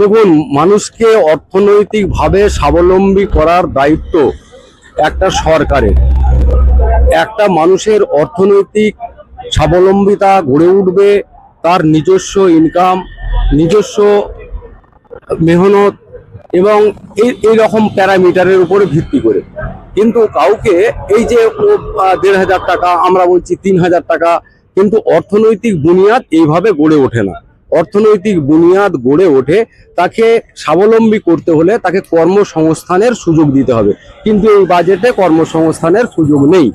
দেখুন, মানুষকে অর্থনৈতিকভাবে স্বাবলম্বী করার দায়িত্ব একটা সরকারের। একটা মানুষের অর্থনৈতিক স্বাবলম্বিতা গড়ে উঠবে, তার নিজস্ব ইনকাম নিজস্ব মেহনত এবং এই এই রকম প্যারামিটারের উপরে ভিত্তি করে। কিন্তু কাউকে এই যে দেড় হাজার টাকা, আমরা বলছি তিন হাজার টাকা, কিন্তু অর্থনৈতিক বুনিয়াদ এইভাবে গড়ে ওঠে না। অর্থনৈতিক বুনিয়াদ গড়ে ওঠে, তাকে স্বাবলম্বী করতে হলে তাকে কর্মসংস্থানের সুযোগ দিতে হবে। কিন্তু এই বাজেটে কর্মসংস্থানের সুযোগ নেই।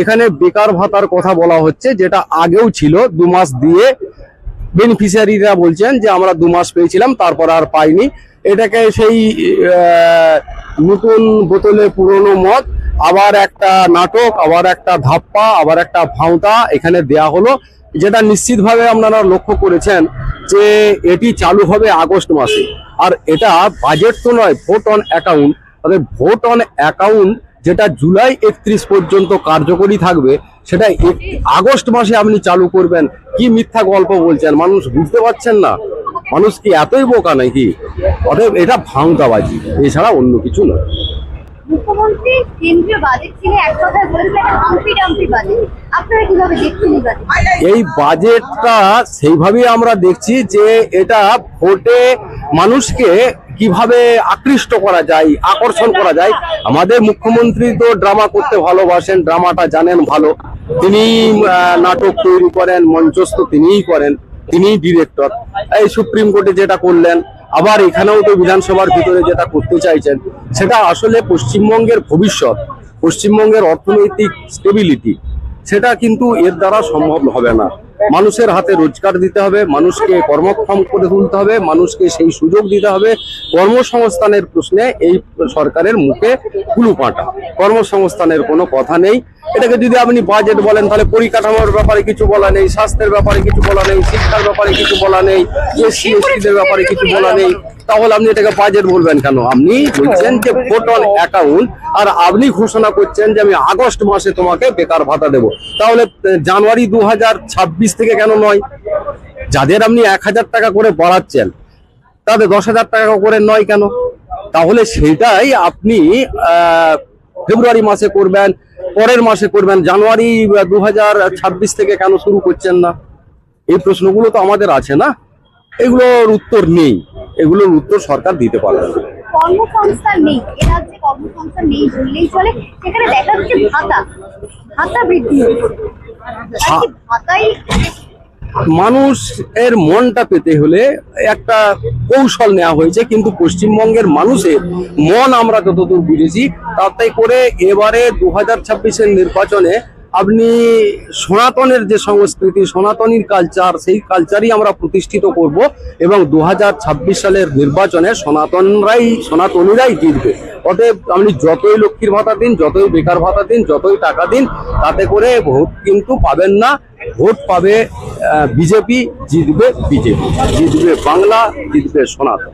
এখানে বেকার ভাতার কথা বলা হচ্ছে, যেটা আগেও ছিল, দু মাস দিয়ে বেনিফিশিয়ারিরা বলছেন যে আমরা দু মাস পেয়েছিলাম, তারপর আর পাইনি। এটাকে সেই নতুন বোতলে পুরনো মদ, আবার একটা নাটক, আবার একটা ধাপ্পা, আবার একটা ভাঁওতা এখানে দেয়া হলো। যেটা নিশ্চিতভাবে আপনারা লক্ষ্য করেছেন যে এটি চালু হবে আগস্ট মাসে। আর এটা বাজেট তো নয় ভোট অন অ্যাকাউন্ট তবে ভোট অন অ্যাকাউন্ট যেটা জুলাই একত্রিশ পর্যন্ত কার্যকরী থাকবে, সেটা আগস্ট মাসে আপনি চালু করবেন। কি মিথ্যা গল্প বলছেন? মানুষ বুঝতে পারছেন না। মানুষ কি এতই বোকা নাকি? অতএব এটা ভাঙতাবাজি, এছাড়া অন্য কিছু নয়। মুখ্যমন্ত্রী কেন্দ্রীয় বাজেট ছিল এক কথায় একটা হাম্পি ডাম্পি বাজেট এই বাজেট এই বাজেটটা সেইভাবেই আমরা দেখছি যে এটা ভোটে মানুষকে কীভাবে আকৃষ্ট করা যায়, আকর্ষণ করা যায়। আমাদের মুখ্যমন্ত্রী তো ড্রামা করতে ভালোবাসেন ড্রামাটা জানেন ভালো। তিনি নাটক তৈরি করেন, মঞ্চস্থ তিনিই করেন, তিনিই ডিরেক্টর এই সুপ্রিম কোর্টে যেটা করলেন আবার এখানেও তো বিধানসভার ভিতরে যেটা করতে চাইছেন, সেটা আসলে পশ্চিমবঙ্গের ভবিষ্যৎ, পশ্চিমবঙ্গের অর্থনৈতিক স্টেবিলিটি সেটা কিন্তু এর দ্বারা সম্ভব হবে না। মানুষের হাতে রোজগার দিতে হবে, মানুষকে কর্মক্ষম করে তুলতে হবে, মানুষকে সেই সুযোগ দিতে হবে। কর্মসংস্থানের প্রশ্নে এই সরকারের মুখে কুলু কুলুপাটা কর্মসংস্থানের কোনো কথা নেই। এটাকে যদি আপনি বাজেট বলেন, তাহলে পরিকাঠামোর ব্যাপারে কিছু বলা নেই, স্বাস্থ্যের ব্যাপারে কিছু বলা নেই, শিক্ষার ব্যাপারে কিছু বলা নেই, এসসি, এসটিদের ব্যাপারে কিছু বলা নেই। তাহলে আপনি এটাকে বাজেট বলবেন কেন? আপনি বলছেন যে ভোট অন অ্যাকাউন্ট আর আপনি ঘোষণা করছেন যে আমি আগস্ট মাসে তোমাকে বেকার ভাতা দেব। তাহলে জানুয়ারি দু হাজার ছাব্বিশ থেকে কেন নয়? যাদের আপনি এক হাজার টাকা করে বাড়াচ্ছেন তাদের দশ হাজার টাকা করে নয় কেন? তাহলে সেটাই আপনি ফেব্রুয়ারি মাসে করবেন পরের মাসে করবেন। জানুয়ারি দু হাজার ছাব্বিশ থেকে কেন শুরু করছেন না? এই প্রশ্নগুলো তো আমাদের আছে না? এগুলোর উত্তর নেই। এগুলোর উত্তর সরকার দিতে পারবে না। কর্মসংস্থান নেই। এ রাজ্যে কর্মসংস্থান নেই বললেই চলে। সেখানে দেখা যাচ্ছে ভাতা। ভাতা বৃদ্ধি হচ্ছে। আর কি ভাতাই মানুষ এর মনটা পেতে হলে একটা কৌশল নেওয়া হয়েছে কিন্তু পশ্চিমবঙ্গের মানুষের মন আমরা যতদূর বুঝেছি তাতে করে এবারে দু হাজার ছাব্বিশের নির্বাচনে আপনি সনাতনের যে সংস্কৃতি, সনাতনীর কালচার সেই কালচারই আমরা প্রতিষ্ঠিত করব এবং দু হাজার ছাব্বিশ সালের নির্বাচনে সনাতনরাই, সনাতনীরাই জিতবে। অতএব আপনি যতই লক্ষ্মীর ভাতা দিন, যতই বেকার ভাতা দিন, যতই টাকা দিন, তাতে করে ভোট কিন্তু পাবেন না। ভোট পাবে বিজেপি, জিতবে বিজেপি। জিতবে বাংলা, জিতবে সনাতন।